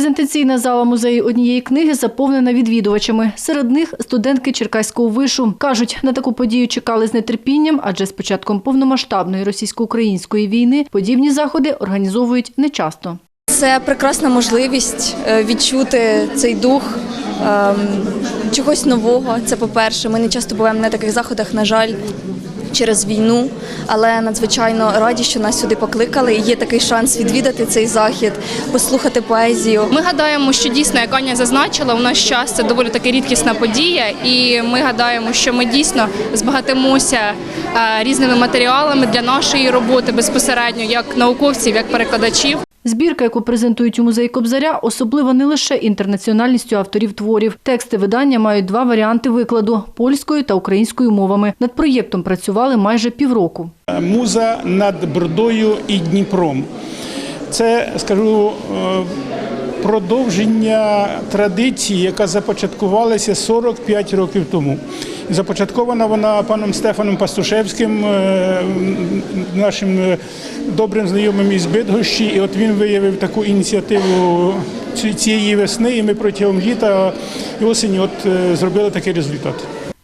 Презентаційна зала музею однієї книги заповнена відвідувачами. Серед них студентки Черкаського вишу. Кажуть, на таку подію чекали з нетерпінням, адже з початком повномасштабної російсько-української війни подібні заходи організовують нечасто. Це прекрасна можливість е, відчути цей дух ем, чогось нового. Це по-перше. Ми не часто буваємо на таких заходах, на жаль, через війну, але надзвичайно раді, що нас сюди покликали. І є такий шанс відвідати цей захід, послухати поезію. Ми гадаємо, що дійсно, як Аня зазначила, у наш час це доволі таки рідкісна подія, і ми гадаємо, що ми дійсно збагатимося е, різними матеріалами для нашої роботи безпосередньо, як науковців, як перекладачів. Збірка, яку презентують у музеї Кобзаря, особлива не лише інтернаціональністю авторів творів. Тексти видання мають два варіанти викладу польською та українською мовами. Над проєктом працювали майже півроку. Муза над Брдою і Дніпром. Це, скажу, е, продовження традиції, яка започаткувалася 45 років тому. Започаткована вона паном Стефаном Пастушевським, е, нашим е, добрим знайомим із Бидгощі. І от він виявив таку ініціативу цієї весни, і ми протягом літа і осені от е, зробили такий результат.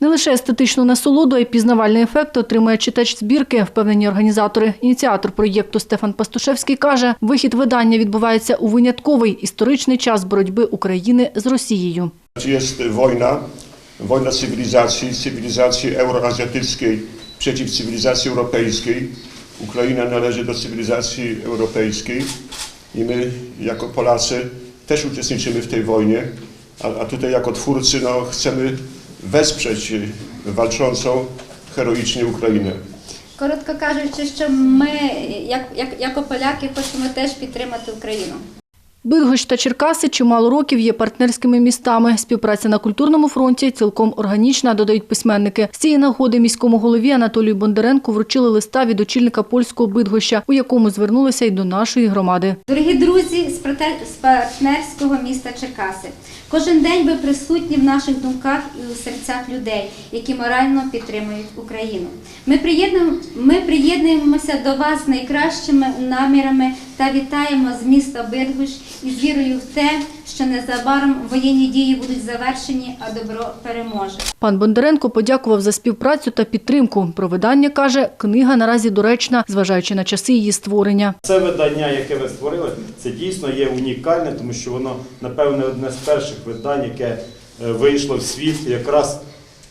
Не лише естетичну насолоду, а й пізнавальний ефект отримує читач збірки, впевнені організатори. Ініціатор проєкту Стефан Пастушевський каже, вихід видання відбувається у винятковий історичний час боротьби України з Росією. Jest wojna, wojna cywilizacji, cywilizacji euroazjatyckiej przeciw cywilizacji europejskiej. Ukraina należy do cywilizacji europejskiej i my jako Polacy też uczestniczymy w tej wojnie, a, a tutaj jako twórcy no, chcemy wesprzeć y, walczącą heroicznie Ukrainę. Коротко кажучи, що ми, як, як, як поляки, хочемо теж підтримати Україну. Бидгощ та Черкаси чимало років є партнерськими містами. Співпраця на культурному фронті цілком органічна, додають письменники. З цієї нагоди міському голові Анатолію Бондаренку вручили листа від очільника польського Бидгоща, у якому звернулися й до нашої громади. Дорогі друзі з партнерського міста Черкаси, кожен день ви присутні в наших думках і у серцях людей, які морально підтримують Україну. Ми приєднуємося до вас з найкращими намірами та вітаємо з міста Бидгуш із вірою в те, що незабаром воєнні дії будуть завершені, а добро переможе. Пан Бондаренко подякував за співпрацю та підтримку. Про видання каже, книга наразі доречна, зважаючи на часи її створення. Це видання, яке ви створили, це дійсно є унікальне, тому що воно, напевне, одне з перших видань, яке е, вийшло в світ якраз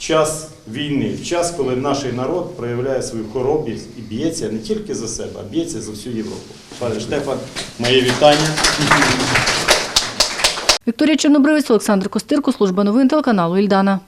час війни, в час, коли наш народ проявляє свою хоробрість і б'ється не тільки за себе, а б'ється за всю Європу. Пане Штефан, моє вітання. Вікторія Чорнобривець, Олександр Костирко, служба новин телеканалу Ільдана.